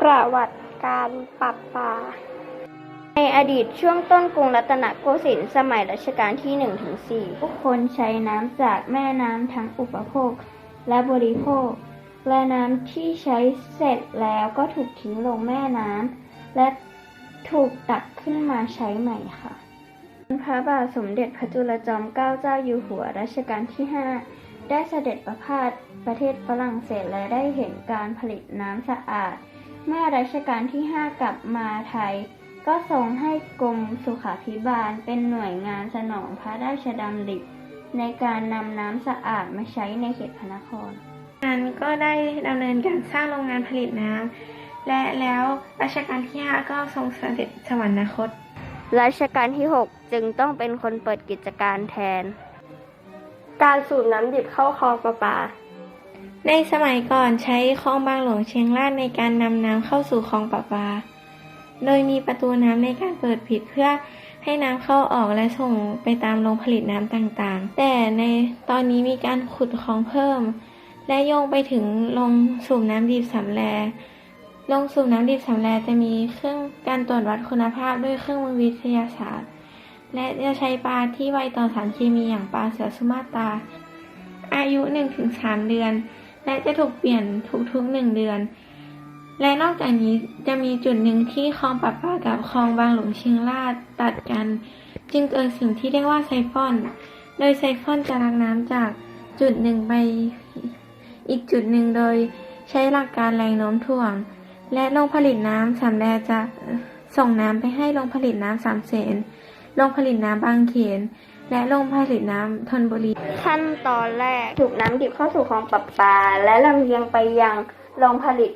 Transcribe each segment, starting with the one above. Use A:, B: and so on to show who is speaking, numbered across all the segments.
A: ประวัติการปรับปาในอดีตช่วงต้นกรุงรัตนโกสินทร์สมัยรัชกาลที่1ถึง4ผู้คนใช้น้ำจากแม่น้ำทั้งอุปโภค และบริโภค และน้ำที่ใช้เสร็จแล้วก็ถูกทิ้งลงแม่น้ำและถูกตักขึ้นมาใช้ใหม่ค่ะ พระบาทสมเด็จพระจุลจอมเกล้าเจ้าอยู่หัวรัชกาลที่ 5 ได้เสด็จประพาสประเทศฝรั่งเศสและได้เห็นการผลิตน้ำสะอาด เมื่อรัชกาลที่ 5 กลับมาไทย ก็ทรงให้กรมสุขาภิบาลเป็นหน่วยงานสนองพระราชดำริในการนำน้ำสะอาดมาใช้ในเขตพระนคร
B: นั้นก็ได้ดำเนินการสร้างโรงงานผลิตน้ำและแล้วรัชกาลที่ 5 ก็ทรงเสด็จสวรรคต
A: รัชกาลที่ 6 จึงต้องเป็นคนเปิดกิจการแทน
C: การสูบน้ำดิบเข้าคลองประปา
B: ในสมัยก่อนใช้คลองบางหลวงเชียงรากในการนำน้ำเข้าสู่คลองประปา โดยมีประตูน้ำในการเปิดปิดเพื่อให้น้ำเข้าออกและส่งไปตามโรงผลิตน้ำต่างๆ แต่ในตอนนี้มีการขุดคลองเพิ่ม และโยงไปถึงโรงสูบน้ำดิบสำแลโรงสูบน้ำดิบสำแลจะมีเครื่องการตรวจวัดคุณภาพด้วยเครื่องมือวิทยาศาสตร์ และจะใช้ปลาที่ไวต่อสารเคมีอย่างปลาเสือสุมาตา อายุ 1-3 เดือน และจะถูกเปลี่ยนทุกๆ1เดือน และนอกจากนี้จะมีจุดหนึ่งที่คลองปรับปากับคลองบางหลวงเชียงรากตัดกัน จึงเกิดสิ่งที่เรียกว่าไซฟอน โดยไซฟอนจะรักน้ำจากจุดหนึ่งไปอีกจุดหนึ่งโดยใช้หลักการแรงโน้มถ่วง และโรงผลิตน้ำสำแดจะส่งน้ำไปให้โรงผลิตน้ำสามเสนโรงผลิตน้ำบางเขน และโรงผลิตน้ำธนบุรี
A: ขั้นตอนแรกถูกน้ำดิบเข้าสู่คลองประปา และลำเลียงไปยังโรงผลิต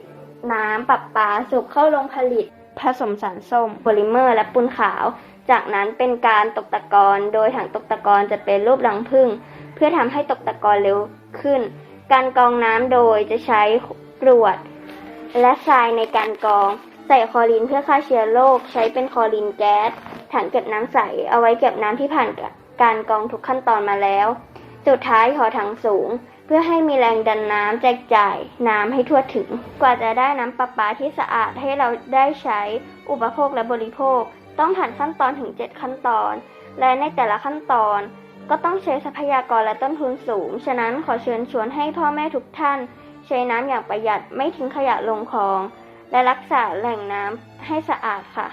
A: น้ำประปาสูบเข้าโรงผลิต ผสมสารส้มโพลิเมอร์ และปูนขาว จากนั้นเป็นการตกตะกอนโดยถังตกตะกอนจะเป็นรูปรังผึ้งเพื่อทำให้ตกตะกอนเร็วขึ้น การกรองน้ำโดยจะใช้กรวด และทรายในการกรอง ใส่คลอรีนเพื่อฆ่าเชื้อโรคใช้เป็นคลอรีนแก๊สถังเก็บน้ำใสเอาไว้เก็บน้ำที่ผ่าน การกองทุกขั้นตอนมาแล้ว สุดท้ายขอถังสูง เพื่อให้มีแรงดันน้ำแจกจ่ายน้ำให้ทั่วถึง กว่าจะได้น้ำประปาที่สะอาดให้เราได้ใช้อุปโภคและบริโภค ต้องผ่านขั้นตอนถึง 7 ขั้นตอน และในแต่ละขั้นตอนก็ต้องใช้ทรัพยากรและต้นทุนสูง ฉะนั้นขอเชิญชวนให้พ่อแม่ทุกท่าน ใช้น้ำอย่างประหยัดไม่ทิ้งขยะลงคลอง และรักษาแหล่งน้ำให้สะอาด
B: ค่ะ